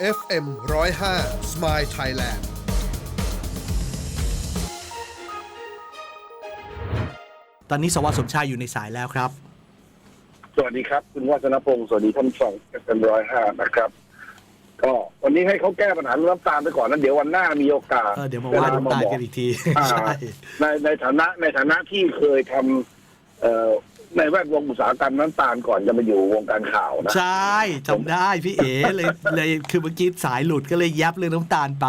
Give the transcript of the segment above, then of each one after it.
FM 105 Smile Thailand ตอนนี้สวสมชายอยู่ในสายแล้วครับ สวัสดีครับคุณวัฒนพงศ์สวัสดีท่านผู้ฟังกันร้อยห้านะครับ ก็วันนี้ให้เขาแก้ปัญหาเรื่องน้ำตาลไปก่อนนะเดี๋ยววันหน้ามีโอกาสเออเดี๋ยวมาว่าน้ำตาลบอกกันอีกที อ่าใช่ ในในฐานะในฐานะที่เคยทำเอ่อ ในแวดวงอุตสาหกรรมน้ำตาลก่อนจะมาอยู่วงการข่าวนะใช่จำได้พี่เอ๋เลยเลยคือเมื่อกี้สายหลุดก็เลยยับเรื่องน้ำตาลไป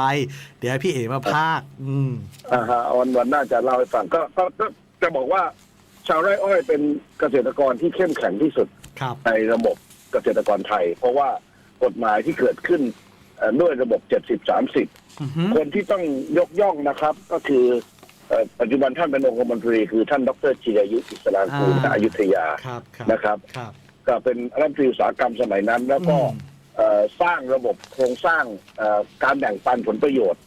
เดี๋ยวให้พี่เอ๋มาพากย์อืมอ่าฮะวันวันหน้าจะเล่าให้ฟังก็ก็ก็จะบอกว่า ชาวไร่อ้อยเป็นเกษตรกรที่เข้มแข็งที่สุดครับ ในระบบเกษตรกรไทย เพราะว่ากฎหมายที่เกิดขึ้นเอ่อด้วยระบบ 70-30 อือฮึคนที่ต้องยกย่องนะครับ ก็คือเอ่อ ปัจจุบันท่านเป็นองคมนตรีคือท่านดรจิรายุอิสลามกูลณอยุธยาครับครับนะครับครับ ก็เป็นรัฐมนตรีอุตสาหกรรมสมัยนั้น แล้วก็อืมเอ่อสร้างระบบโครงสร้างเอ่อการแบ่งปันผลประโยชน์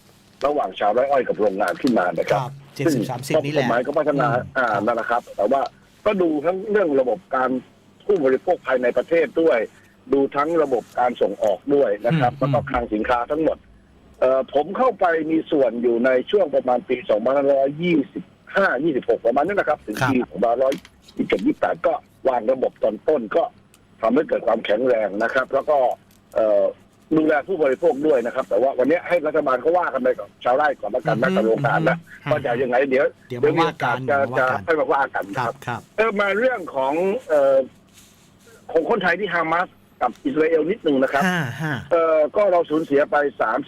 ระหว่างชาวไร่อ้อยกับโรงงานขึ้นมานะคครับรับเจ็ดสิบสามสิบนี่แหกละฎหมายก็พัฒนาอืมอ่านั่นนะครับ แต่ว่าก็ดูทั้งเรื่องระบบการผู้บริโภคภายในประเทศด้วย ดูทั้งระบบการส่งออกด้วยนะครับแล้วก็คลังสินค้าทั้งหมด เอ่อผมเข้าไปมีส่วนอยู่ในช่วงประมาณปี 2525 26 ประมาณนั้นนะครับ ถึงปี2527 28 ก็วางระบบตอนต้นก็ทำให้เกิดความแข็งแรงนะครับ แล้วก็เอ่อดูแลผู้บริโภคด้วยนะครับ แต่ว่าวันนี้ให้รัฐบาลเขาว่ากันไปกับชาวไร่ก่อนแล้วกันนะกับโรงงานนะว่าจะยังไงเดี๋ยวเดี๋ยวมาว่ากันจะเดี๋ยวมาว่ากันจะให้มาว่ากันคครัรับบครับ เออมาเรื่องของเอ่อของคนไทยที่ฮามาส กับอิสราเอลนิดนึงนะครับห้าห้าเออก็เราสูญเสียไป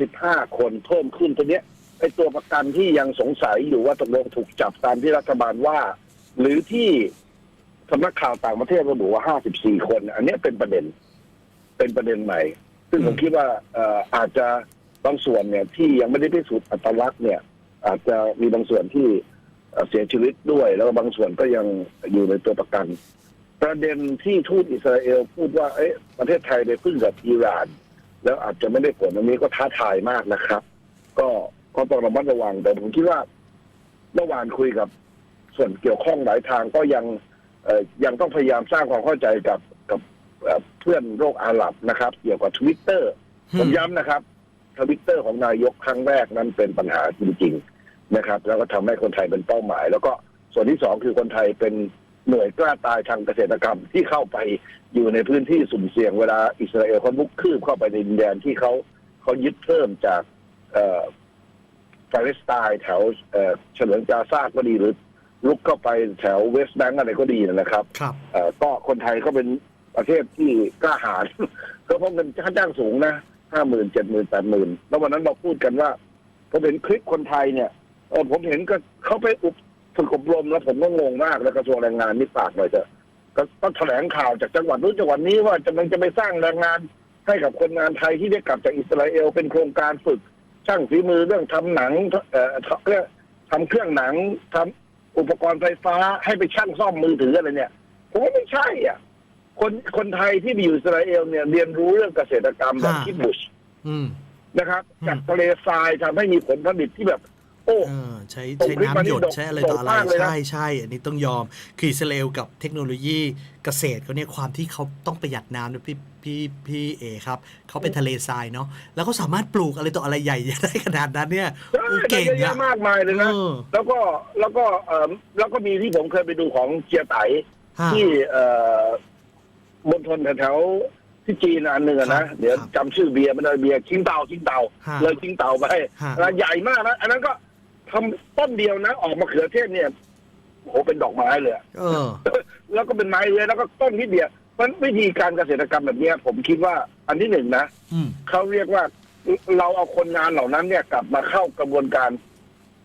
35คนเพิ่มขึ้นตัวเนี้ยไอตัวประกันที่ยังสงสัยอยู่ว่าตกลงถูกจับตามที่รัฐบาลว่า หรือที่สำนักข่าวต่างประเทศระบุว่า54คน อันเนี้ยเป็นประเด็น เป็นประเด็นใหม่ ซึ่งผมคิดว่าเอ่ออาจจะบางส่วนเนี่ย ที่ยังไม่ได้พิสูจน์อัตลักษณ์เนี่ย อาจจะมีบางส่วนที่เอ่อเสียชีวิตด้วย แล้วก็บางส่วนก็ยังอยู่ในตัวประกัน ประเด็นที่ทูตอิสราเอลพูดว่าเอ๊ะประเทศไทยไปพึ่งกับอิหร่าน แล้วอาจจะไม่ได้ผลอันนี้ก็ท้าทายมากนะครับ ก็ก็ต้องระมัดระวังแต่ผมคิดว่าเมื่อวานคุยกับส่วนเกี่ยวข้องหลายทางก็ยังเอ่อยังต้องพยายามสร้างความเข้าใจกับกับเอ่อเพื่อนโลกอาหรับนะครับ เกี่ยวกับทวิตเตอร์ผมย้ำนะครับทวิตเตอร์ของนายกครั้งแรกนั้นเป็นปัญหาจริง ๆ นะครับ แล้วก็ทำให้คนไทยเป็นเป้าหมาย แล้วก็ส่วนที่สองคือคนไทยเป็น หน่วยกล้าตายทางเกษตรกรรมที่เข้าไปอยู่ในพื้นที่สุ่มเสี่ยงเวลาอิสราเอลเขาบุกคืบเข้าไปในดินแดนที่เขาเขายึดเพิ่มจากเอ่อปาเลสไตน์แถวเอ่อเฉลิมกาซาก็ดีหรือลุกเข้าไปแถวเวสต์แบงก์อะไรก็ดีนะครับครับเอ่อก็คนไทยก็เป็นประเทศที่กล้าหาญก็เพราะเงินค่าจ้างสูงนะห้าหมื่นเจ็ดหมื่นแปดหมื่นแล้ววันนั้นเราพูดกันว่าผมเห็นคลิปคนไทยเนี่ยเออผมเห็นก็เขาไปอุบ ฝึกอบรมแล้วผมก็งงมากแล้วกระทรวงแรงงานนี่ปากหน่อยเถอะก็ก็แถลงข่าวจากจังหวัดนู้นจังหวัดนี้ว่าจะมันจะไปสร้างแรงงานให้กับคนงานไทยที่ได้กลับจากอิสราเอลเป็นโครงการฝึกช่างฝีมือเรื่องทำหนังเอ่อเรื่องทำเครื่องหนังทำอุปกรณ์ไฟฟ้าให้ไปช่างซ่อมมือถืออะไรเนี่ยผมว่าไม่ใช่อะคนคนไทยที่ไปอยู่อิสราเอลเนี่ยเรียนรู้เรื่องเกษตรกรรมแบบฮะคิดบุชอืมนะครับอืมจากทะเลทรายทำให้มีผลผลิตที่แบบ โอ้เออใช้ส่งใช้คลิปมาน้ำหยดนี่ใช้อะไรส่งต่ออะไรมากเลยนะใช่ใช่อันนี้ต้องยอมคืออิสราเอลกับเทคโนโลยีเกษตรเขาเนี่ยความที่เขาต้องประหยัดน้ำนะพี่พี่พี่เอครับเขาเป็นทะเลทรายเนาะแล้วเขาสามารถปลูกอะไรต่ออะไรใหญ่ได้ขนาดนั้นเนี่ยใช่โอ้เก่งเยอะอะแยะมากมายเลยนะเออแล้วก็แล้วก็เอ่อแล้วก็มีที่ผมเคยไปดูของเจียไตฮะที่เอ่อบนทนแถวๆที่จีนอันหนึ่งอะครันะบเดี๋ยวครับจำชื่อเบียร์ไม่ได้เบียร์คิงเตาคิงเตาฮะเลยคิงเตาไปฮะนะใหญ่มากนะอันนั้นก็ ทำต้นเดียวนะ ออกมาเขือเทศเนี่ยโอ้เป็นดอกไม้เลยอะเออ แล้วก็เป็นไม้เลื้อยแล้วก็ต้นนิดเดียวมันวิธีการเกษตรกรรมแบบเนี้ย ผมคิดว่าอันที่หนึ่งนะอืม เขาเรียกว่าเราเอาคนงานเหล่านั้นเนี่ยกลับมาเข้ากระบวนการ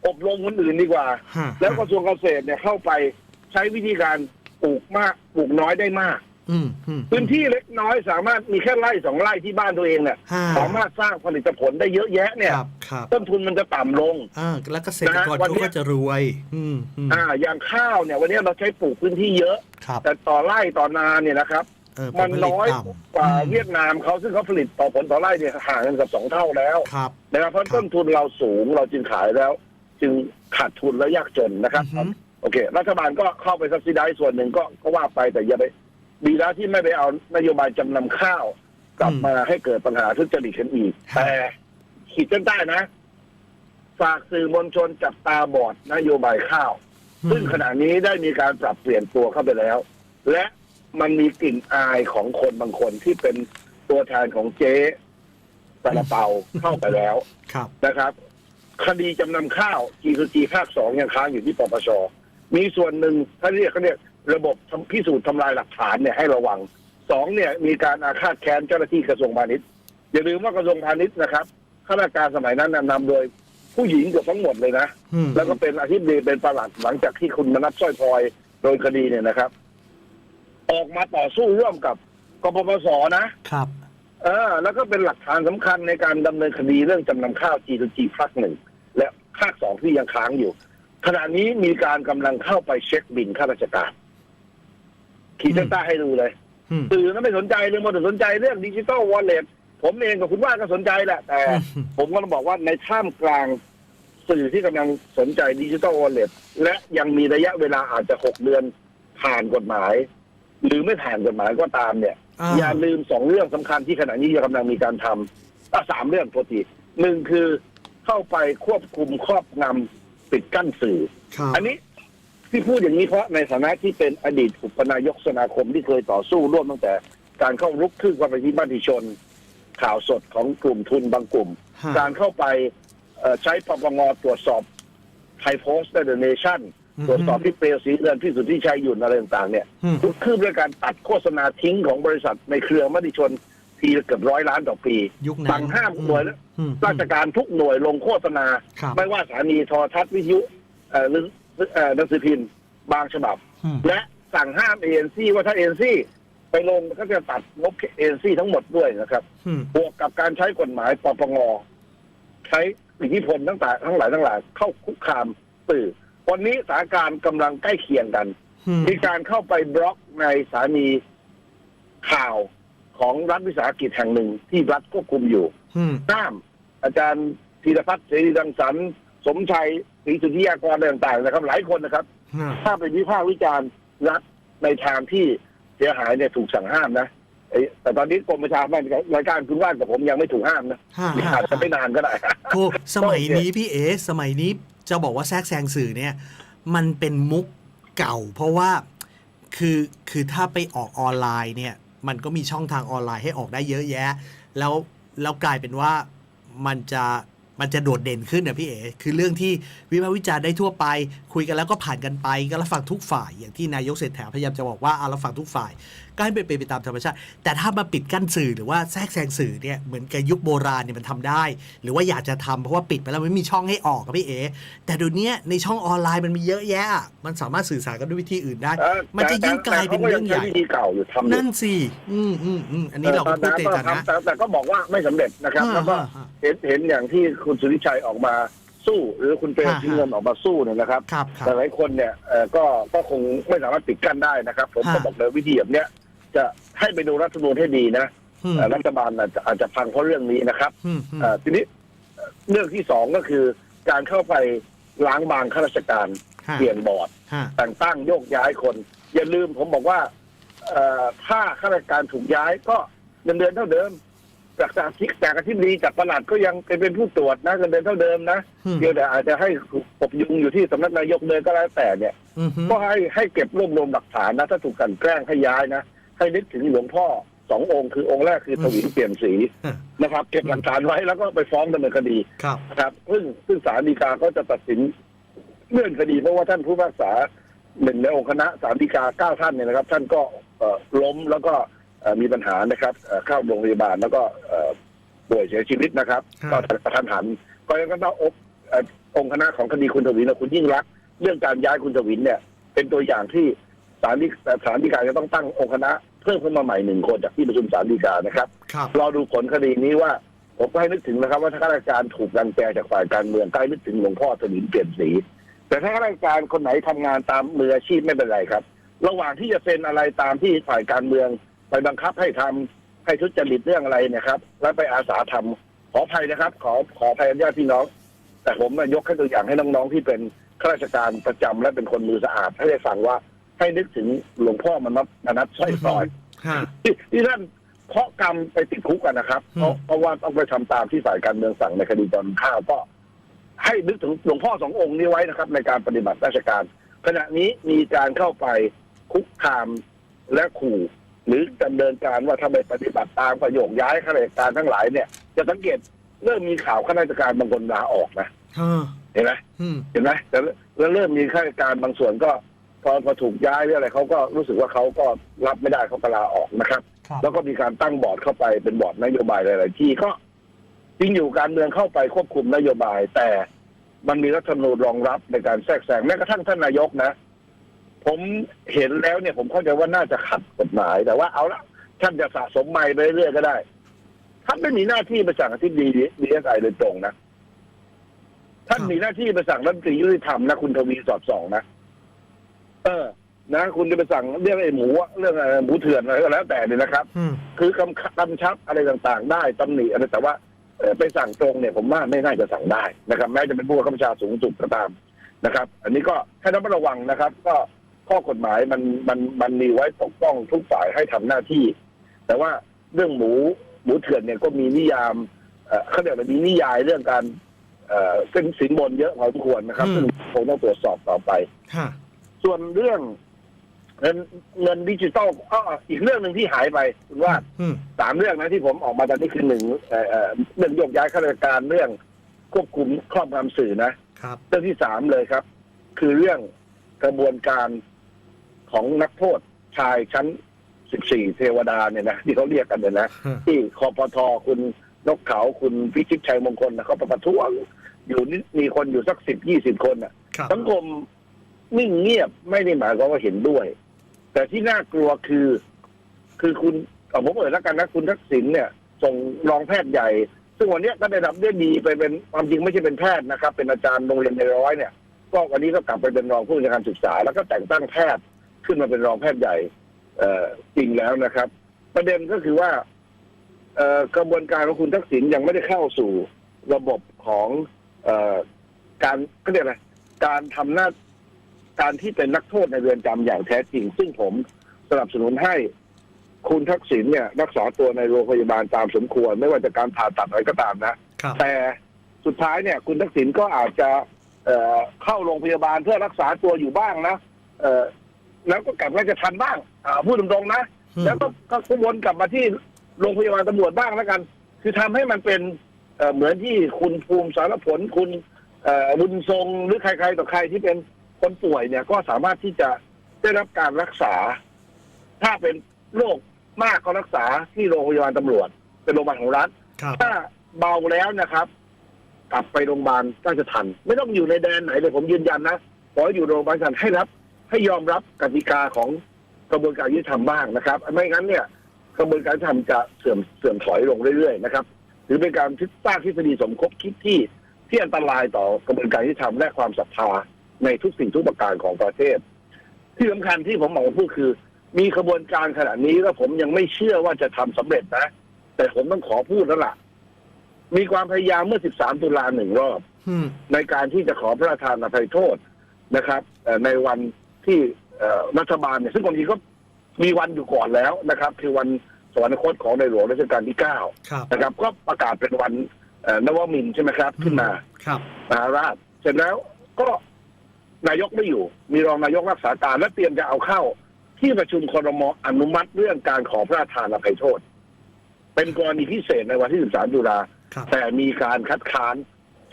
อบรมคนอื่นดีกว่า ฮะ แล้วกระทรวงเกษตรเนี่ยเข้าไปใช้วิธีการปลูกมากปลูกน้อยได้มาก อืมอืม พื้นที่เล็กน้อยสามารถมีแค่ไร่สองไร่ที่บ้านตัวเองเนี่ยฮะ สามารถสร้างผลิตผลได้เยอะแยะเนี่ย ครับครับต้นทุนมันจะต่ำลง อ่าแล้วเกษตรกรนะฮะวันเขาเนี้ก็ยจะรวย อืมอืมอ่า อย่างข้าวเนี่ย วันนี้เราใช้ปลูกพื้นที่เยอะ ครับแต่ต่อไร่ต่อนาเนี่ยนะครับ เออผมัลนผลิตน้อยต่ำกว่าอืมเวียดนามเขาซึ่งเขาผลิตต่อผลต่อไร่เนี่ยห่างกันกับสองเท่าแล้วครับ นะครับเพราะครับต้นทุนเราสูงเราจึงขายแล้ว จึงขาดทุนและยากจนนะครับ อือหือโอเค รัฐบาลก็เข้าไปซับซิได้ส่วนหนึ่งก็ก็ว่าไปแต่อย่าไป ดีแล้วที่ไม่ไปเอานโยบายจำนำข้าว กลับอืมมาให้เกิดปัญหาทุจริตกันอีกครับแต่ขีดเส้นใต้นะ ฝากสื่อมวลชนจับตาบอดนโยบายข้าว ซึ่งขณะนี้ได้มีการปรับเปลี่ยนตัวเข้าไปแล้ว และมันมีกลิ่นอายของคนบางคนที่เป็นตัวแทนของเจ๊ซาลาเปาเข้าไปแล้วครับนะครับ คดีจำนำข้าว g ี g ภาคสองยังค้างอยู่ที่ปปชมีส่วนหนึ่งถ้าเรียกเขาเรียก ระบบทำพิสูจน์ทำลายหลักฐานเนี่ยให้ระวังสองเนี่ยมีการอาฆาตแค้นเจ้าหน้าที่กระทรวงพาณิชย์อย่าลืมว่ากระทรวงพาณิชย์นะครับข้าราชการสมัยนั้นนะนำโดยผู้หญิงเกือบทั้งหมดเลยนะอืมแล้วก็เป็นอาชีพดีเป็นประหลัดหลังจากที่คุณมนัสสร้อยพลอยโดนคดีเนี่ยนะครับ ออกมาต่อสู้ร่วมกับกปปสนะครับ เออ แล้วก็เป็นหลักฐานสำคัญในการดำเนินคดีเรื่องจำนำข้าว G2G ภาคหนึ่งและภาคสองที่ยังค้างอยู่ ขณะนี้มีการกำลังเข้าไปเช็คบินข้าราชการ ขีดเส้นใต้ให้ดูเลยอืม สื่อนั้นไม่สนใจเลยมันแต่สนใจเรื่องดิจิ t a ลวอลเล็ตผมเองกับคุณว่าก็สนใจแหละ แต่อืมผมก็ต้องบอกว่าในท่ามกลางสื่อที่กำลังสนใจดิจิ t a ลวอลเล็ตและยังมีระยะเวลาอาจจะหกเดือนผ่านกฎหมาย หรือไม่ผ่านกฎหมายก็ตามเนี่ย อ่า อย่าลืมสองเรื่องสำคัญที่ขณะนี้ยังกำลังมีการทำอะสามเรื่องโทษทีหนึ่งคือเข้าไปควบคุมครอบงำปิดกั้นสื่อ ครับ อันนี้ ที่พูดอย่างนี้เพราะในฐานะที่เป็นอดีตอุปนายกสมาคมที่เคยต่อสู้ร่วมตั้งแต่ การเข้ารุกคืบเข้าไปที่บ้านที่ชน ข่าวสดของกลุ่มทุนบางกลุ่ม ฮะ การเข้าไปเอ่อใช้ปปงตรวจสอบไทยโพสต์เดอะเนชั่นอืม ตรวจสอบที่เปลวสีเงินที่สุดที่ชัยหยุ่นอะไรต่างๆเนี่ย อืมรุกคืบด้วยการตัดโฆษณาทิ้งของบริษัทในเครือมติชนทีละเกือบร้อยล้านต่อปียุคนั้นสั่งห้ามหน่วยอืมราชการทุกหน่วยลงโฆษณา ครับ ไม่ว่าสถานีโทรทัศน์วิทยุเอ่อหรือเอ่อ หนังสือพิมพ์บางฉบับอืมและสั่งห้ามเอ็นซีว่าถ้าเอ็นซีไปลงก็จะตัดงบเอ็นซีทั้งหมดด้วยนะครับอืมบวกกับการใช้กฎหมายปปงใช้อิทธิพลทั้งหลายทั้งหลายทั้งหลายเข้าคุกคามสื่อวันนี้สถานการณ์กำลังใกล้เคียงกันอืมมีการเข้าไปบล็อกในสถานีข่าวของรัฐวิสาหกิจแห่งหนึ่งที่รัฐควบคุมอยู่อืมห้ามอาจารย์ธีรพัฒน์เสรีรังสรรค์สมชัย ศรีสุทธิยากรอะไรต่างๆนะครับ หลายคนนะครับฮะถ้าเป็นวิพากษ์วิจารณ์รัฐในทางที่เสียหายเนี่ยถูกสั่งห้ามนะเอ้ยแต่ตอนนี้กรมประชาสัมพันธ์รายการคุณว่านกับผมยังไม่ถูกห้ามนะฮะอาจจะไม่นานก็ได้โทสมัยนี้พี่เอ สมัยนี้จะบอกว่าแทรกแซงสื่อเนี่ย มันเป็นมุกเก่า เพราะว่าคือคือถ้าไปออกออนไลน์เนี่ย มันก็มีช่องทางออนไลน์ให้ออกได้เยอะแยะ แล้วแล้วกลายเป็นว่ามันจะ มันจะโดดเด่นขึ้นนะพี่เอ๋คือเรื่องที่วิพากษ์วิจารณ์ได้ทั่วไป คุยกันแล้วก็ผ่านกันไปก็รับฟังทุกฝ่าย อย่างที่นายกเศรษฐาพยายามจะบอกว่าเอารับฟังทุกฝ่าย ก็ให้เป็นไปตามธรรมชาติ แต่ถ้ามาปิดกั้นสื่อหรือว่าแทรกแซงสื่อเนี่ยเหมือนกับยุคโบราณเนี่ยมันทำได้ หรือว่าอยากจะทำเพราะว่าปิดไปแล้วไม่มีช่องให้ออกครับพี่เอ๋แต่เดี๋ยวนี้ในช่องออนไลน์มันมีเยอะแยะ มันสามารถสื่อสารกันด้วยวิธีอื่นได้เออมันจะยิ่งกลายเป็นเรื่องใหญ่แต่ขาก็ยังช้วิธีเก่าอยู่ทำอยู่นั่นสิอืมอืมอืมอันนี้เราก็พูดในฐานะแต่แต่ก็บอกว่าไม่สำเร็จนะครับแล้วก็ฮะฮะเห็นเห็นอย่างที่คุณสุริชัยออกมาสู้ หรือคุณเปรมฮะชิงเงินออกมาสู้เนี่ยนะครับครับครับแต่หลายคนเนี่ยเอ่อก็ก็คงไม่สามารถปิดกั้นได้นะครับ ผมก็ฮะ บอกเลยวิธีแบบเนี้ยจะให้ไปดูรัฐธรรมนูญให้ดีนะอืมเอ่อรัฐบาลอาจจะอาจจะพังเพราะเรื่องนี้นะครับ อืมอืม เอ่อทีนี้เรื่องที่สองก็คือการเข้าไปล้างบางข้าราชการฮะ เปลี่ยนบอร์ดฮะแต่งตั้งโยกย้ายคน อย่าลืมผมบอกว่าเอ่อถ้าข้าราชการถูกย้ายก็เงินเดือนเท่าเดิม จากจากที่จากอธิบดีจากประหลัดก็ยังเป็นเป็นผู้ตรวจนะเงินเดือนเท่าเดิมนะอืมเพียงแต่อาจจะให้ปบยุงอยู่ที่สำนักนายกเลยก็แล้วแต่เนี่ยอืมฮึก็ให้ให้เก็บรวบรวมหลักฐานนะถ้าถูกกลันแกล้งให้ย้ายนะให้นึกถึงหลวงพ่อสององค์คือองค์แรกคือทวินเปลี่ยนสีฮะนะครับ เก็บหลักฐานไว้แล้วก็ไปฟ้องดำเนินคดีครับนะครับซึ่งซึ่งศาลฎีกาก็จะตัดสินเลื่อนคดีเพราะว่าท่านผู้พิพากษาหนึ่งในองค์คณะศาลฎีกาเก้าท่านเนี่ยนะครับ ท่านก็เอ่อล้มแล้วก็เอ่อ มีปัญหานะครับเอ่อเข้าโรงพยาบาลแล้วก็เอ่อป่วยเสียชีวิตนะครับครับก็กระทันหันก็ยังก็ต้องอบเอ่อองค์คณะของคดีคุณทวินและคุณยิ่งรักษณ์เรื่องการย้ายคุณทวินเนี่ย เป็นตัวอย่างที่ศาลฎีศาลฎีกาจะต้องตั้งองค์คณะเพิ่มขึ้นมาใหม่หนึ่งคนจากที่ประชุมศาลฎีกานะครับครับรอดูผลคดีนี้ว่าผมก็ให้นึกถึงนะครับ ว่าถ้าข้าราชการถูกรังแกจากฝ่ายการเมืองก็ให้นึกถึงหลวงพ่อถวินเปลี่ยนสี แต่ถ้าข้าราชการคนไหนทำงานตามมืออาชีพไม่เป็นไรครับ ระหว่างที่จะเซ็นอะไรตามที่ฝ่ายการเมือง ไปบังคับให้ทำให้ทุจริตเรื่องอะไรเนะครับ แล้วไปอาสาทำขออภัยนะครับ ขอขออภัยญาติพี่น้อง แต่ผมยกให้ตัวอย่างให้น้องๆที่เป็นข้าราชการประจำและเป็นคนมือสะอาดให้ได้ฟังว่าให้นึกถึงหลวงพ่อมนัสมนัสสร้อยพลอยฮะที่ที่ท่านเคราะห์กรรมไปติดคุกกันนะครับเพราะอืมเพราะว่าต้องไปทำตามที่ฝ่ายการเมืองสั่งในคดีตอนข้าวก็ให้นึกถึงหลวงพ่อสององค์นี้ไว้นะครับ ในการปฏิบัติราชการ ขณะนี้มีการเข้าไปคุกคามและขู่ หรือดำเนินการว่าถ้าไม่ปฏิบัติตามประโยคย้ายข้าราชการทั้งหลายเนี่ย จะสังเกตเริ่มมีข่าวข้าราชการบางคนลาออกนะเออเห็นไหมอืมเห็นไหมแต่แล้วเริ่มมีข้าราชการบางส่วนก็พอพอถูกย้ายหรืออะไรเขาก็รู้สึกว่าเขาก็รับไม่ได้เขาก็ลาออกนะครับครับ แล้วก็มีการตั้งบอร์ดเข้าไปเป็นบอร์ดนโยบายหลาย ๆ ที่ก็จริงอยู่การเมืองเข้าไปควบคุมนโยบาย แต่มันมีรัฐธรรมนูญรองรับในการแทรกแซงแม้กระทั่งท่านนายกนะ ผมเห็นแล้วเนี่ย ผมเข้าใจว่าน่าจะขัดกฎหมาย แต่ว่าเอาละท่านจะสะสมใหม่ไปเรื่อยๆก็ได้ท่านไม่มีหน้าที่ไปสั่งอธิบดีดีเอสไอโดยตรงนะท่านมีหน้าที่ไปสั่งรัฐมนตรียุติธรรมนะคุณทวีสอดส่องนะเออนะคุณจะไปสั่งเรื่องไอ้หมูอะเรื่องอะไรหมูเถื่อนอะไรก็แล้วแต่เนี่ยนะครับอืมคือกำกำชับอะไรต่างๆ ได้ตำหนิอะไรแต่ว่าเอ่อไปสั่งตรงเนี่ยผมว่าไม่น่าจะสั่งได้นะครับ แม้จะเป็นผู้บังคับบัญชาสูงสุดก็ตามนะครับ อันนี้ก็ให้ระมัดระวังนะครับ ก็ ข้อกฎหมายมันมันมันมีไว้ปกป้องทุกฝ่ายให้ทำหน้าที่ แต่ว่าเรื่องหมูหมูเถื่อนเนี่ยก็มีนิยามเอ่อเขาเรียกว่ามีนิยายเรื่องการเอ่อเป็นสินบนเยอะพอสมควรนะครับอืมซึ่งคงต้องตรวจสอบต่อไปฮะส่วนเรื่องเงินเงินดิจิตอลอ้ออีกเรื่องหนึ่งที่หายไปคุณว่าอืมสามเรื่องนะที่ผมออกมาตอนนี้คือหนึ่งเอ่อเอ่อเรื่องโยกย้ายข้าราชการเรื่องควบคุมครอบงำสื่อนะครับเรื่องที่สามเลยครับ คือเรื่องกระบวนการ ของนักโทษชายชั้นสิบสี่เทวดาเนี่ยนะที่เขาเรียกกันเนี่ยนะฮะที่คอปทคุณนกเขาคุณพิชิตชัยมงคลนะเขาประท้วงอยู่นี่มีคนอยู่สักสิบยี่สิบคนน่ะครับสังคมนิ่งเงียบไม่ได้หมายความว่าเห็นด้วย แต่ที่น่ากลัวคือ คือคุณเอาผมเอ่ยแล้วกันนะคุณทักษิณเนี่ย ส่งรองแพทย์ใหญ่ ซึ่งวันเนี้ยก็ได้รับเลือดดีไปเป็นความจริงไม่ใช่เป็นแพทย์นะครับ เป็นอาจารย์โรงเรียนในร้อยเนี่ย ก็วันนี้ก็กลับไปเป็นรองผู้ในวยการศึกษา แล้วก็แต่งตั้งแพทย์ ขึ้นมาเป็นรองแพทย์ใหญ่เอ่อจริงแล้วนะครับ ประเด็นก็คือว่าเอ่อกระบวนการของคุณทักษิณยังไม่ได้เข้าสู่ระบบของเอ่อการก็เรียกอะไรการทำหน้าการที่เป็นนักโทษในเรือนจำอย่างแท้จริง ซึ่งผมสนับสนุนให้คุณทักษิณเนี่ย รักษาตัวในโรงพยาบาลตามสมควร ไม่ว่าจะการผ่าตัดอะไรก็ตามนะครับแต่สุดท้ายเนี่ย คุณทักษิณก็อาจจะเอ่อเข้าโรงพยาบาลเพื่อรักษาตัวอยู่บ้างนะเอ่อ แล้วก็กลับราชทันบ้างอ่าพูดตรงๆนะอืมแล้วก็ก็วนกลับมาที่โรงพยาบาลตำรวจบ้างแล้วกัน คือทำให้มันเป็นเอ่อเหมือนที่คุณภูมิสารผลคุณเอ่อบุญทรงหรือใครๆต่อใครที่เป็นคนป่วยเนี่ยก็สามารถที่จะได้รับการรักษา ถ้าเป็นโรคมากก็รักษาที่โรงพยาบาลตำรวจ เป็นโรงพยาบาลของรัฐ ครับ ถ้าเบาแล้วนะครับ กลับไปโรงพยาบาลราชทันไม่ต้องอยู่ในแดนไหนเลยผมยืนยันนะขอให้อยู่โรงพยาบาลราชทันให้รับ ให้ยอมรับกติกาของกระบวนการยุติธรรมบ้างนะครับ ไม่งั้นเนี่ยกระบวนการยุติธรรมจะเสื่อมเสื่อมถอยลงเรื่อยๆนะครับถือเป็นการสร้างทฤษฎีสมคบคิดที่ที่อันตรายต่อกระบวนการยุติธรรมและความศรัทธาในทุกสิ่งทุกประการของประเทศ ที่สำคัญที่ผมบอกว่าพูดคือ มีขบวนการขนาดนี้แล้วผมยังไม่เชื่อว่าจะทำสำเร็จนะ แต่ผมต้องขอพูดแล้วล่ะ มีความพยายามเมื่อ 13 ตุลาหนึ่งรอบอืมในการที่จะขอพระราชทานอภัยโทษนะครับเอ่อในวัน ที่เอ่อรัฐบาลเนี่ยซึ่งความจริงก็มีวันอยู่ก่อนแล้วนะครับ คือวันสวรรคตของในหลวงรัชกาลที่เก้าครับนะครับ ก็ประกาศเป็นวันเอ่อนวมินทร์ใช่ไหมครับ ขึ้นมาครับมหาราชเสร็จแล้วก็นายกไม่อยู่ มีรองนายกรักษาการและเตรียมจะเอาเข้า ที่ประชุมครมอนุมัติเรื่องการขอพระราชทานอภัยโทษ เป็นกรณีพิเศษในวันที่ 13 ตุลาครับแต่มีการคัดค้าน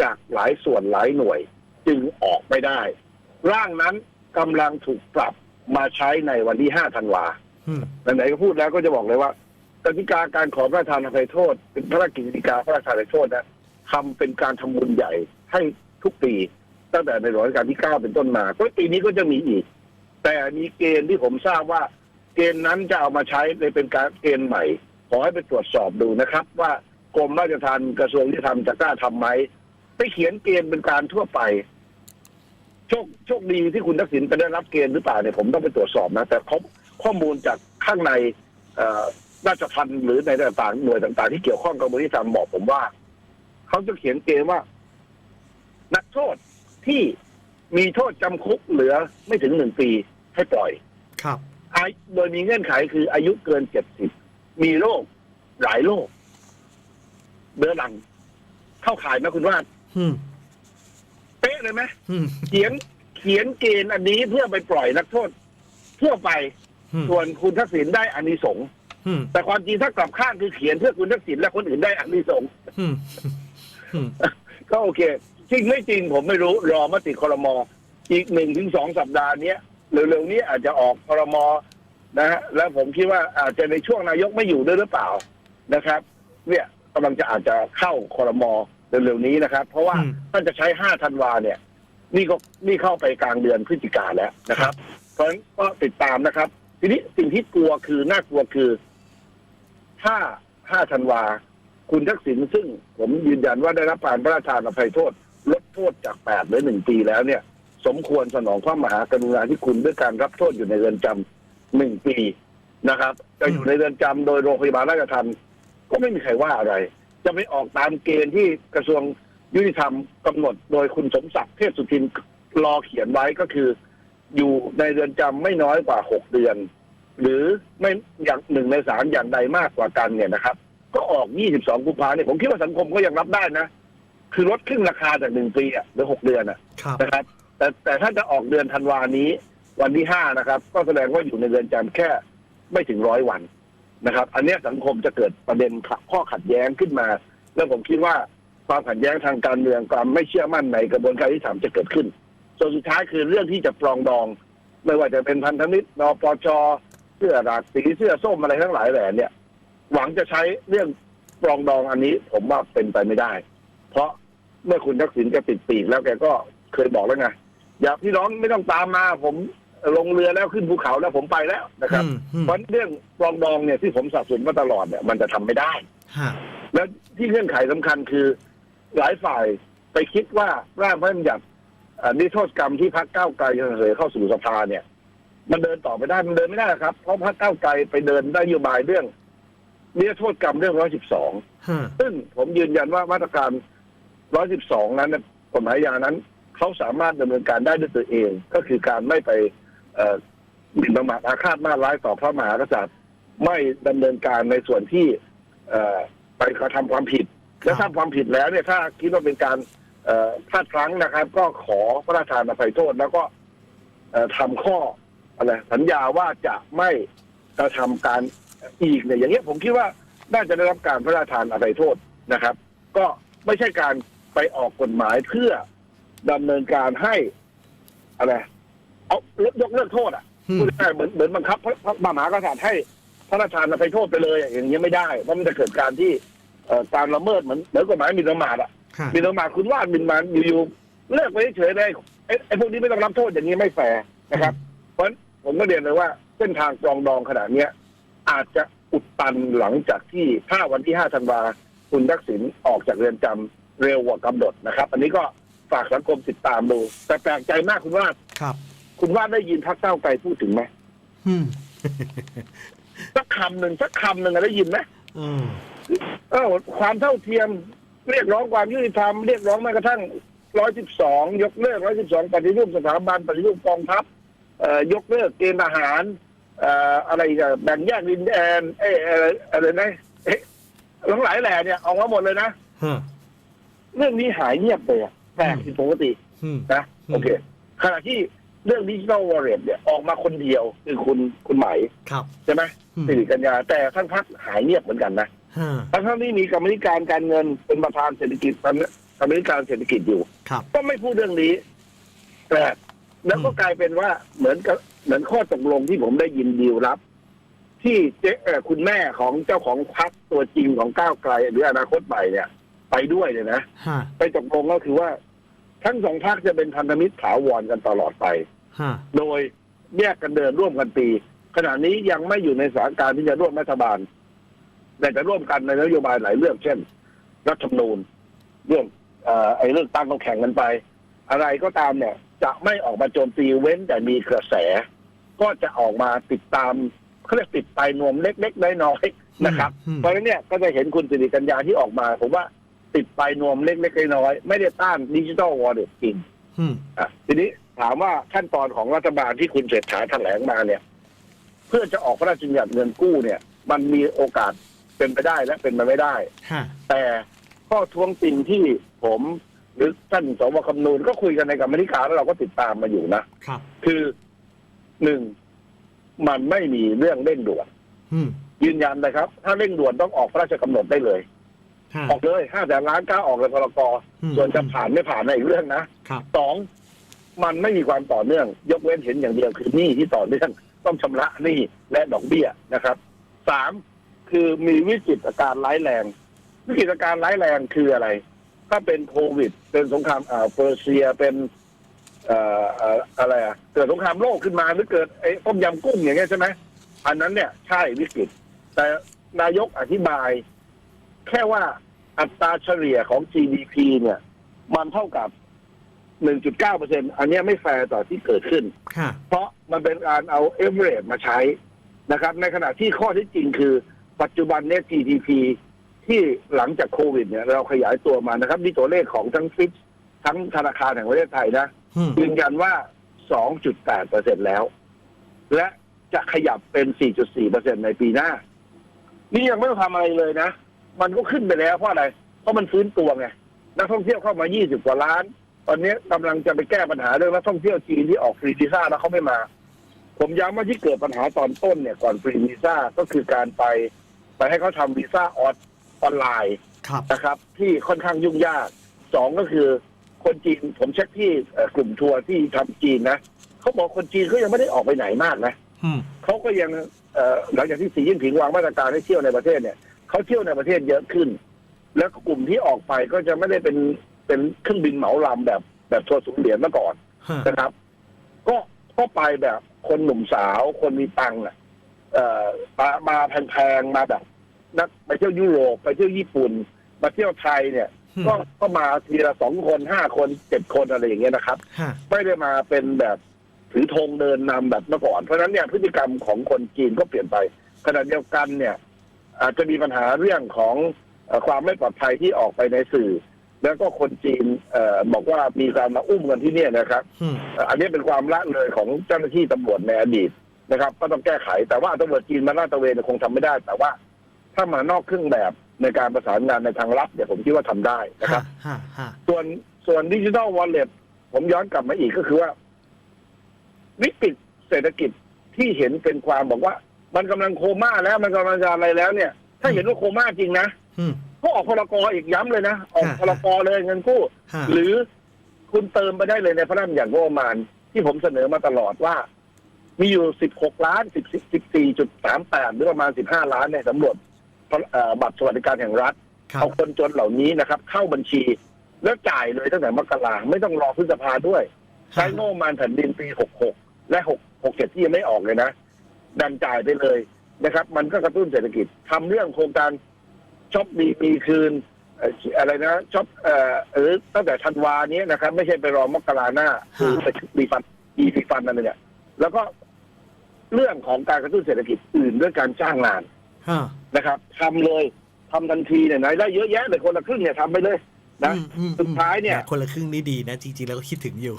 จากหลายส่วนหลายหน่วย จึงออกไม่ได้ ร่างนั้น กำลังถูกปรับมาใช้ในวันที่ 5 ธันวาอืมไหนๆก็พูดแล้วก็จะบอกเลยว่ากติกาการขอพระราชทานอภัยโทษ เป็นพระราชกฤษฎีกาพระราชทานอภัยโทษนะทำเป็นการทำบุญใหญ่ให้ทุกปี ตั้งแต่ในรัชกาลที่ 9 เป็นต้นมาก็ปีนี้ก็จะมีอีก แต่มีเกณฑ์ที่ผมทราบว่า เกณฑ์นั้นจะเอามาใช้ในเป็นการเกณฑ์ใหม่ ขอให้ไปตรวจสอบดูนะครับ ว่ากรมราชทัณฑ์กระทรวงที่ทำจะกล้าทำไหมไปเขียนเกณฑ์เป็นการทั่วไป โชคโชคดีที่คุณทักษิณไปได้รับเกณฑ์หรือเปล่าเนี่ยผมต้องไปตรวจสอบนะ แต่ข้อข้อมูลจากข้างในเอ่อราชทัณฑ์หรือในต่างๆหน่วยต่างๆ ที่เกี่ยวข้องกับกระบวนการยุติธรรมบอกผมว่า เขาจะเขียนเกณฑ์ว่า นักโทษที่มีโทษจำคุกเหลือไม่ถึงหนึ่งปีให้ปล่อยครับ อายุโดยมีเงื่อนไขคืออายุเกินเจ็ดสิบมีโรคหลายโลกเดือหลัง เข้าข่ายไหมคุณว่าดอืม เป๊ะเลยไหมอืมเขียนเขียนเกณฑ์อันนี้เพื่อไปปล่อยนักโทษทั่วไปอืมส่วนคุณทักษิณได้อานิสงส์อืมแต่ความจริงถ้ากลับข้างคือเขียนเพื่อคุณทักษิณและคนอื่นได้อานิสงส์อืมอืมก็โอเค จริงไม่จริงผมไม่รู้รอมติครมอีกหนึ่งถึงสองสัปดาห์เนี้ยเร็วๆนี้อาจจะออกครมนะฮะแล้วผมคิดว่าอาจจะในช่วงนายกไม่อยู่ด้วยหรือเปล่านะครับ เนี่ยกำลังจะอาจจะเข้าครม เร็วๆนี้นะครับ เพราะว่าอืม ท่านจะใช้ห้าธันวาเนี่ย นี่ก็นี่เข้าไปกลางเดือนพฤศจิกาแล้วนะครับ เพราะฉะนั้นก็ติดตามนะครับ ทีนี้สิ่งที่กลัวคือน่ากลัวคือ ถ้าห้าธันวา คุณทักษิณซึ่งผมยืนยันว่าได้รับการพระราชทานอภัยโทษ ลดโทษจากแปดเหลือหนึ่งปีแล้วเนี่ย สมควรสนองพระมหากรุณาธิคุณด้วยการรับโทษอยู่ในเรือนจำหนึ่งปีนะครับ จะอยู่ในเรือนจำโดยโรงพยาบาลราชทัณฑ์ก็ไม่มีใครว่าอะไร จะไปออกตามเกณฑ์ที่กระทรวงยุติธรรมกำหนด โดยคุณสมศักดิ์เทพสุทินรอเขียนไว้ก็คือ อยู่ในเรือนจำไม่น้อยกว่าหกเดือน หรือไม่อย่างหนึ่งในสามอย่างใดมากกว่ากันเนี่ยนะครับ ก็ออก 22 กุมภาเนี่ยผมคิดว่าสังคมก็ยังรับได้นะ คือลดครึ่งราคาจากหนึ่งปีอะหรือหกเดือนอะครับ นะครับ แต่แต่ถ้าจะออกเดือนธันวานี้ วันที่ห้านะครับ ก็แสดงว่าอยู่ในเรือนจำแค่ไม่ถึงร้อยวัน นะครับ อันนี้สังคมจะเกิดประเด็นข้อขัดแย้งขึ้นมา แล้วผมคิดว่าความขัดแย้งทางการเมืองความไม่เชื่อมั่นในกระบวนการยุติธรรมจะเกิดขึ้นส่วนสุดท้ายคือเรื่องที่จะปรองดอง ไม่ว่าจะเป็นพันธมิตรนปชเสื้อหลากสีเสื้อส้มอะไรทั้งหลายแหล่เนี่ย หวังจะใช้เรื่องปรองดองอันนี้ ผมว่าเป็นไปไม่ได้ เพราะเมื่อคุณทักษิณแกติดปีกแล้วแกก็เคยบอกแล้วไงอย่าพี่น้องไม่ต้องตามมาผม ลงเรือแล้วขึ้นภูเขาแล้วผมไปแล้วนะครับ อืมอืม เพราะเรื่องปรองดองเนี่ยที่ผมสนับสนุนมาตลอดเนี่ยมันจะทำไม่ได้ ฮะแล้วที่เงื่อนไขสำคัญคือหลายฝ่ายไปคิดว่าร่างพระราชบัญญัติเอ่อนิรโทษกรรมที่พรรคก้าวไกลจะเสนอเข้าสู่สภาเนี่ย มันเดินต่อไปได้มันเดินไม่ได้ครับ เพราะพรรคก้าวไกลไปเดินนโยบายเรื่องนิรโทษกรรมเรื่องร้อยสิบสองฮะซึ่งผมยืนยันว่ามาตรการร้อยสิบสองนั้นเนี่ยกฎหมายยานั้นเขาสามารถดำเนินการได้ด้วยตัวเอง ก็คือการไม่ไปเอ่อ หมิ่นประมาทอาฆาตมาร้ายต่อพระมหากษัตริย์ ไม่ดำเนินการในส่วนที่เอ่อไปกระทำความผิด และถ้าความผิดแล้วเนี่ยถ้าคิดว่าเป็นการเอ่อพลาดพลั้งนะครับ ก็ขอพระราชทานอภัยโทษแล้วก็เอ่อทำข้ออะไรสัญญาว่าจะไม่กระทำการอีกเนี่ยอย่างเงี้ยผมคิดว่าน่าจะได้รับการพระราชทานอภัยโทษนะครับ ก็ไม่ใช่การไปออกกฎหมายเพื่อดำเนินการให้อะไร เอายกเลิกโทษอะอืม พูดง่ายๆเหมือนเหมือนบังคับพระพระมหากษัตริย์ให้พระราชทานอภัยโทษไปเลยอะอย่างนี้ยไม่ได้เพราะมันจะเกิดการที่เอ่อการละเมิดเหมือนเหมือนกฎหมายหมิ่นประมาทอะฮะหมิ่นประมาทคุณว่าหมิ่นประมาทอยู่ๆเลิกไปเฉยๆเลยไอ้ไอ้พวกนี้ไม่ต้องรับโทษอย่างนี้ไม่แฟร์นะครับ เพราะฉะนั้นผมก็เรียนเลยว่าเส้นทางปรองดองขนาดเนี้ย อาจจะอุดตันหลังจากที่ถ้าวันที่ 5 ธันวาคุณทักษิณออกจากเรือนจำเร็วกว่ากำหนดนะครับ อันนี้ก็ฝากสังคมติดตามดู แต่แปลกใจมากคุณว่าครับ คุณว่าได้ยินพรรคเก้าวไกลพูดถึงไหมอืมสักคำหนึ่งสักคำหนึ่งอะได้ยินไหมอืมเออความเท่าเทียม เรียกร้องความยุติธรรมเรียกร้องแม้กระทั่งร้อยสิบสองยกเลิกร้อยสิบสองปฏิรูปสถาบันปฏิรูปกองทัพเอ่อยกเลิกเกณฑ์ทหารเอ่ออะไรอีกันแบ่งแยกดินแดนเอ้ยอะไรอะไรนะเอ๊ะทั้งหลายแหล่เนี่ยออกมาหมดเลยนะ ฮะเรื่องนี้หายเงียบไปอะแปลกผิดปกติ อืม นะอืมโอเคขณะที่ เรื่องดิจิทัลวอลเล็ตเนี่ยออกมาคนเดียวคือคุณคุณไหมครับ ใช่ไหมอืมสิริกัญญาแต่ทั้งพักหายเงียบเหมือนกันนะ ฮะทั้งทั้งที่มีกรรมธิการการเงินเป็นประธานเศรษฐกิจกรรมธิการเศรษฐกิจอยู่ ครับ ก็ไม่พูดเรื่องนี้แปลกแล้วก็อืมกลายเป็นว่าเหมือนกับเหมือนข้อตกลงที่ผมได้ยินดีลรับ ที่เจ๊เอ่อคุณแม่ของเจ้าของพรรคตัวจริงของก้าวไกลหรืออนาคตใหม่เนี่ย ไปด้วยเนี่ยนะ ฮะ ไปตกลงก็คือว่า ทั้งสองพรรคจะเป็นพันธมิตรถาวรกันตลอดไป ฮะโดยแยกกันเดินร่วมกันปีขณะนี้ยังไม่อยู่ในสถานการณ์ที่จะร่วมรัฐบาล แต่จะร่วมกันในนโยบายหลายเรื่อง เช่น รัฐธรรมนูญเรื่องเอ่อไอ้เรื่องตั้งก็แข่งกันไป อะไรก็ตามเนี่ย จะไม่ออกมาโจมตีเว้นแต่มีกระแส ก็จะออกมาติดตามเขาเรียกติดปลายนวมเล็กๆน้อยๆนะครับ อืมเพราะฉะนั้นเนี่ยก็จะเห็นคุณสิริกัญญาที่ออกมา ผมว่า ติดปลายนวมเล็กๆน้อยๆไม่ได้ต้านดิจิทัลวอลเล็ตจริงอืมอะทีนี้ถามว่าขั้นตอนของรัฐบาลที่คุณเศรษฐาแถลงมาเนี่ย เพื่อจะออกพระราชบัญญัติเงินกู้เนี่ย มันมีโอกาสเป็นไปได้และเป็นไปไม่ได้ฮะแต่ข้อท้วงติงที่ผมหรือท่านสวคำนูนก็คุยกันในกรรมธิการแล้วเราก็ติดตามมาอยู่นะครับคือหนึ่งมันไม่มีเรื่องเร่งด่วนอืมยืนยันนะครับ ถ้าเร่งด่วนต้องออกพระราชกำหนดได้เลยฮะ ออกเลยห้าแสนล้านกล้าออกเลยพรกอืมส่วนจะผ่านไม่ผ่านในะอีกเรื่องนะครับสองมันไม่มีความต่อเนื่อง ยกเว้นเห็นอย่างเดียวคือหนี้ที่ต่อเนื่องต้องชำระหนี้และดอกเบี้ยนะครับสามคือมีวิกฤตการณ์ร้ายแรง วิกฤตการณ์ร้ายแรงคืออะไร ถ้าเป็นโควิด เป็นสงครามอ่าเปอร์เซียเป็นเอ่อเอ่ออะไรอะเกิดสงครามโลกขึ้นมาหรือเกิดไอ้ต้มยำกุ้งอย่างเงี้ยใช่ไหมอันนั้นเนี่ยใช่วิกฤต แต่นายกอธิบาย แค่ว่าอัตราเฉลี่ยของ GDP เนี่ย มันเท่ากับ 1.9%อันเนี้ยไม่แฟร์ต่อที่เกิดขึ้นฮะเพราะมันเป็นการเอาเอเวอเรมาใช้นะครับ ในขณะที่ข้อที่จริงคือ ปัจจุบันเนี่ย GDP ที่หลังจากโควิดเนี่ย เราขยายตัวมานะครับนี่ตัวเลขของทั้งฟิตทั้งธนาคารแห่งประเทศไทยนะอืมยืนยันว่า 2.8เปอร์เซ็นแล้ว และจะขยับเป็น 4.4เปอร์เซ็นในปีหน้า นี่ยังไม่ต้องทำอะไรเลยนะ มันก็ขึ้นไปแล้วเพราะอะไร เพราะมันฟื้นตัวไงนักท่องเที่ยวเข้ามา 20 กว่าล้าน ตอนนี้กำลังจะไปแก้ปัญหาเรื่องนักท่องเที่ยวจีนที่ออกฟรีวีซ่าแล้วเขาไม่มา ผมย้ำว่าที่เกิดปัญหาตอนต้นเนี่ยก่อนฟรีวีซ่าก็คือการไป ไปให้เขาทำวีซ่าออนออนไลน์ครับนะครับ ที่ค่อนข้างยุ่งยากสองก็คือคนจีนผมเช็คที่เอ่อกลุ่มทัวร์ที่ทำจีนนะเขาบอกคนจีนเขายังไม่ได้ออกไปไหนมากนะอืมเขาก็ยังเอ่อหลังจากที่สีจิ้นผิงวางมาตรการให้เที่ยวในประเทศเนี่ย เขาเที่ยวในประเทศเยอะขึ้น แล้วกลุ่มที่ออกไปก็จะไม่ได้เป็นเป็นเครื่องบินเหมาลำแบบแบบทัวร์สูงเหรียญเมื่อก่อนฮะนะครับ ก็ก็ไปแบบคนหนุ่มสาวคนมีตังค์อะเอ่อมามาแพงๆมาแบบนักไปเที่ยวยุโรปไปเที่ยวญี่ปุ่น มาเที่ยวไทยเนี่ยอืมก็ก็มาทีละสองคนห้าคนเจ็ดคนอะไรอย่างเงี้ยนะครับฮะไม่ได้มาเป็นแบบถือธงเดินนำแบบเมื่อก่อน เพราะฉะนั้นเนี่ยพฤติกรรมของคนจีนก็เปลี่ยนไปขณะเดียวกันเนี่ย อาจจะมีปัญหาเรื่องของเอ่อความไม่ปลอดภัยที่ออกไปในสื่อ แล้วก็คนจีนเอ่อบอกว่ามีการมาอุ้มกันที่เนี่ยนะครับอืมเอ่ออันนี้เป็นความละเลยของเจ้าหน้าที่ตำรวจในอดีตนะครับ ก็ต้องแก้ไข แต่ว่าตำรวจจีนมาลาดตระเวนเนี่ยคงทำไม่ได้ แต่ว่าถ้ามานอกเครื่องแบบในการประสานงานในทางลับเนี่ยผมคิดว่าทำได้นะครับฮะฮะส่วนส่วนดิจิทัลวอลเล็ตผมย้อนกลับมาอีกก็คือว่า วิกฤตเศรษฐกิจที่เห็นเป็นความบอกว่า มันกำลังโคม่าแล้วมันกำลังจะอะไรแล้วเนี่ย ถ้าเห็นว่าโคม่าจริงนะอืมก็ออกพรกอีกย้ำเลยนะออกฮะพรกเลยเงินกู้ฮะหรือคุณเติมไปได้เลยในพระราชบัญญัติงบประมาณที่ผมเสนอมาตลอดว่า มีอยู่16ล้าน10 14.38หรือประมาณ15ล้านในยสำรวจเอ่อบัตรสวัสดิการแห่งรัฐครับเอาคนจนเหล่านี้นะครับ เข้าบัญชี แล้วจ่ายเลยตั้งแต่มกราไม่ต้องรอพฤษภาด้วย ใช้งบประมาณแผ่นดินปี66และ6 67ที่ยังไม่ออกเลยนะ ดันจ่ายไปเลยนะครับ มันก็กระตุ้นเศรษฐกิจทำเรื่องโครงการช็อปมีมีคืนเอ่ออะไรนะช็อปเอ่อหรือตั้งแต่ธันวาเนี้ยนะครับ ไม่ใช่ไปรอมกราหน้าคือไปรีฟันอีรีฟันนั่นเนี่ยแล้วก็เรื่องของการกระตุ้นเศรษฐกิจอื่นด้วยการจ้างงานฮะนะครับทำเลยทำทันทีเนี่ยนะได้เยอะแยะเลยคนละครึ่งเนี่ยทำไปเลย นะอืมอืมสุดท้ายเนี่ยแหมคนละครึ่งนี่ดีนะจริงๆแล้วก็คิดถึงอยู่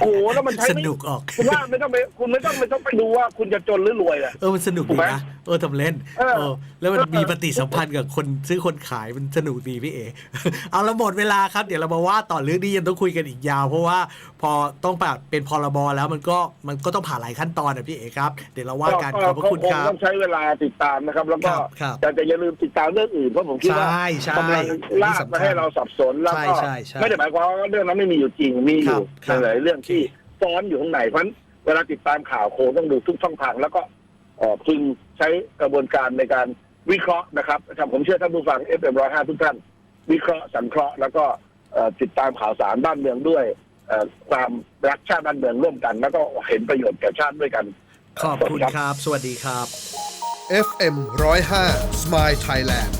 โอ้โหแล้วมันใช้สไม่นุกออก คุณว่าไม่ต้องไปคุณไม่ต้องไม่ต้องไปดูว่าคุณจะจนหรือรวยอะเออมันสนุกถูดีกไหมนะเออทำเล่นเออเออแล้วมันเออมีปฏิสัมพันธ์กับคนซื้อคนขายมันสนุกดีพี่เอเอาละหมดเวลาครับเดี๋ยวเรามาว่าต่อเรื่องนี้ยังต้องคุยกันอีกยาว เพราะว่าพอต้องแบบเป็นพรบแล้วมันก็มันก็ต้องผ่านหลายขั้นตอนนะพี่เอครับเดี๋ยวเราว่ากันขอบพระคุณก็ครังบต้องใช้เวลาติดตามนะครับ แล้วก็ครับครับแต่จะอย่าลืมติดตามเรื่องอื่นเพราะผมคิดว่าใช่ใช่กำลังลากมาให้เราสับสนแล้วก็ใช่ใช่ใช่ไม่ได้หมายความว่าเรื่องนั้นไม่มีอยู่จริงมีอยู่ครับในหลายเรื่องที่ซ้อนอยู่ข้างในเพราะฉะนั้นเวลาติดตามข่าวโคงต้องดูทุกช่องทางแล้วก็เอ่อพึงใช้กระบวนการในการวิเคราะห์นะครับนะครับผมเชื่อท่านผู้ฟังเอฟเอ็มร้อยห้าทุกท่าน วิเคราะห์สังเคราะห์แล้วก็เอ่อติดตามข่าวสารบ้านเมืองด้วยเอ่อความรักชาติบ้านเมืองร่วมกัน แล้วก็เห็นประโยชน์แก่ชาติด้วยกัน ขอบคุณครับ สวัสดีครับ FM 105 Smile Thailand